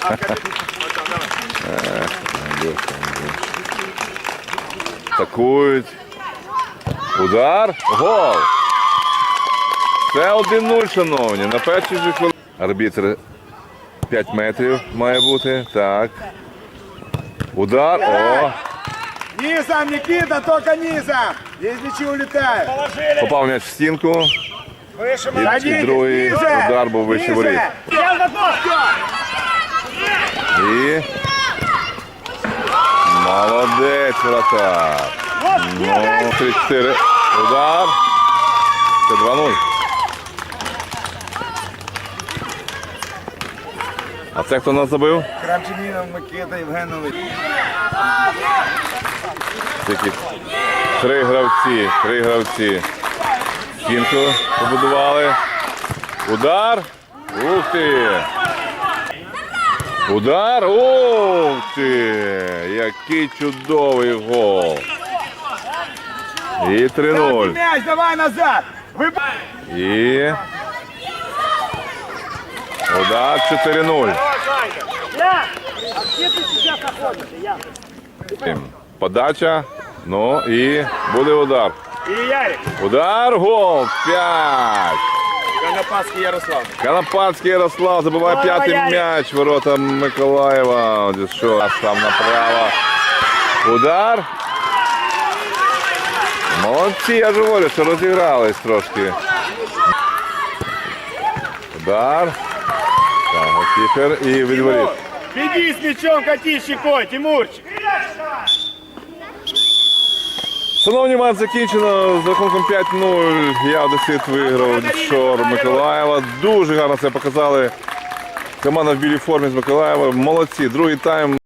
Андрюшка. Атакують. Удар. Гол. Це 1-0, шановні. На першій же хвилині. Арбітр 5 метрів має бути. Так. Удар. О. Низом, Никита, только низом. Здесь мячи улетают. Попав м'яч в стінку. І, і другий удар був вище воріт. І. Молодець, вратар. Ну, 3-4. Удар. Це 2-0. А це хто нас забив? Кравчининов Микита Євгенович. Тільки три гравці, три гравці. Стінку побудували. Удар. Ух ти! Удар. Ух ти! Який чудовий гол. І 3-0. Мяч, давай назад. І. Удар 4-0. Подача. Ну і буде удар. Удар, гол, 5. Конопадский Ярослав. Канападський Ярослав забиває п'ятий м'яч. Ворота Миколаєва. Ось Що аж там направо. Удар. Молодці, я ж говорю, що розігрались трошки. Удар. Так, голкіпер і відворіт. Беги с мячом, кати щекой, Тимурчик. Шановні, матч закінчено з рахунком 5-0. Я Одесит виграв Чор Миколаєва. Дуже гарно це показали. Команда в білій формі з Миколаєва. Молодці. Другий тайм.